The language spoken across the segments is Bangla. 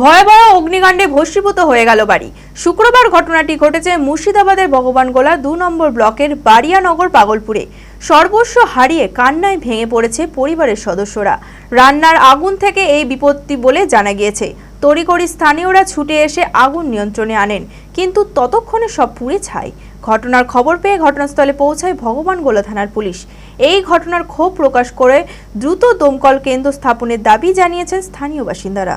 ভয়াবহ অগ্নিকাণ্ডে ভস্মীভূত হয়ে গেল বাড়ি। শুক্রবার ঘটনাটি ঘটেছে মুর্শিদাবাদের ভগবানগোলা দু নম্বর ব্লকের বাড়িয়ানগর পাগলপুরে। সর্বস্ব হারিয়ে কান্নায় ভেঙে পড়েছে পরিবারের সদস্যরা। রান্নার আগুন থেকে এই বিপত্তি বলে জানা গিয়েছে। তড়িঘড়ি স্থানীয়রা ছুটে এসে আগুন নিয়ন্ত্রণে আনেন, কিন্তু ততক্ষণে সব পুড়ে ছাই। ঘটনার খবর পেয়ে ঘটনাস্থলে পৌঁছায় ভগবানগোলা থানার পুলিশ। এই ঘটনার ক্ষোভ প্রকাশ করে দ্রুত দমকল কেন্দ্র স্থাপনের দাবি জানিয়েছেন স্থানীয় বাসিন্দারা।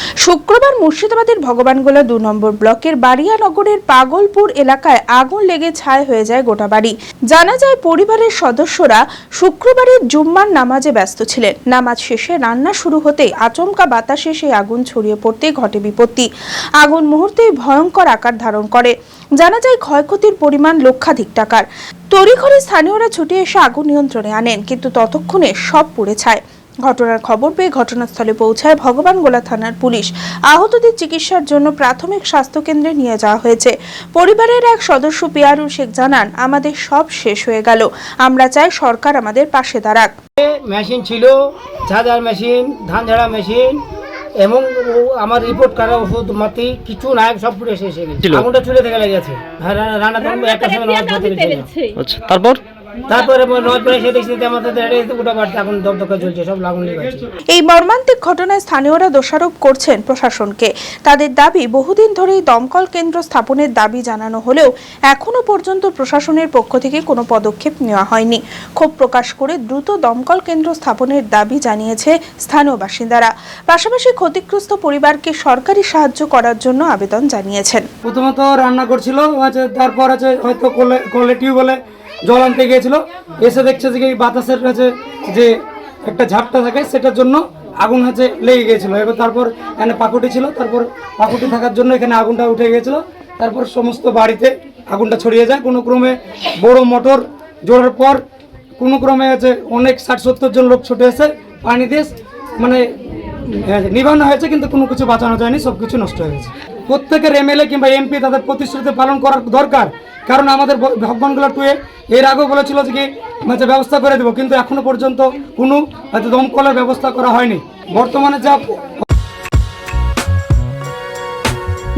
শুক্রবার মুর্শিদাবাদের ভগবানগোলা দু নম্বর ব্লকের বাড়িয়ানগরের পাগলপুর এলাকায় আগুন লেগে ছাই হয়ে যায় গোটা বাড়ি। জানা যায়, পরিবারের সদস্যরা শুক্রবারের জুম্মার নামাজে ব্যস্ত ছিলেন। নামাজ শেষে রান্না শুরু হতেই আচমকা বাতাসে সেই আগুন ছড়িয়ে পড়তেই ঘটে বিপত্তি। আগুন মুহূর্তেই ভয়ঙ্কর আকার ধারণ করে। জানা যায়, ক্ষয়ক্ষতির পরিমাণ লক্ষাধিক টাকার। তড়িঘড়ি স্থানীয়রা ছুটে এসে আগুন নিয়ন্ত্রণে আনেন, কিন্তু ততক্ষণে সব পুড়ে ছায়। ঘটনার খবর পেয়ে ঘটনাস্থলে পৌঁছায় ভগবানগোলা থানার পুলিশ। আহতদের চিকিৎসার জন্য প্রাথমিক স্বাস্থ্যকেন্দ্রে নিয়ে যাওয়া হয়েছে। পরিবারের এক সদস্য পিয়ারুল শেখ জানান আমাদের সব শেষ হয়ে গেল। আমরা চাই সরকার আমাদের পাশে দাঁড়াক। মেশিন ছিল ঝাঁঝার মেশিন ধান ঝাড়া মেশিন এবং আমার রিপোর্ট করা ওষুধ মাতি কিছু নায়ক সব পুরো শেষ হয়ে গেছে। ছিল? আগুনটা চুলে থেকে লেগেছে হ্যাঁ, রান্না একটা সময় আচ্ছা তারপর? তারপরে এই মর্মান্তিক ঘটনায় স্থানীয়রা দোষারোপ করছেন প্রশাসনকে। তাদের দাবি বহুদিন ধরেই দমকল কেন্দ্র স্থাপনের দাবি জানানো হলেও এখনও পর্যন্ত প্রশাসনের পক্ষ থেকে কোনো পদক্ষেপ নেওয়া হয়নি। ক্ষোভ প্রকাশ করে দ্রুত দমকল কেন্দ্র স্থাপনের দাবি জানিয়েছে স্থানীয় বাসিন্দারা। পাশাপাশি ক্ষতিগ্রস্ত পরিবারকে সরকারি সাহায্য করার জন্য আবেদন জানিয়েছেন। প্রথমত রান্না করছিল তারপর আছে হয়তো কোলে কোলে টিউবওয়েলে জল আনতে গিয়েছিল। এসে দেখছে যে এই বাতাসের কাছে যে একটা ঝাপটা থাকে, সেটার জন্য আগুন হচ্ছে লেগে গিয়েছিল। এবার তারপর এখানে পাকুটি ছিল, তারপর পাকুটি থাকার জন্য এখানে আগুনটা উঠে গিয়েছিল। তারপর সমস্ত বাড়িতে আগুনটা ছড়িয়ে যায়। কোনো ক্রমে বড় মোটর জোড়ার পর কোনো ক্রমে আছে অনেক ষাট সত্তর জন লোক ছুটে এসে পানি দিয়ে মানে নিবানো হয়েছে, কিন্তু কোনো কিছু বাঁচানো যায়নি সব কিছু নষ্ট হয়ে গেছে। প্রত্যেকের এমএলএ কিংবা এমপি তাদের প্রতিশ্রুতি পালন করার দরকার। কারণ আমাদের ভগবানগুলো টুয়ে এর আগেও বলেছিল যে কি মানে ব্যবস্থা করে দেবো, কিন্তু এখনও পর্যন্ত কোনো দমকলের ব্যবস্থা করা হয়নি। বর্তমানে যা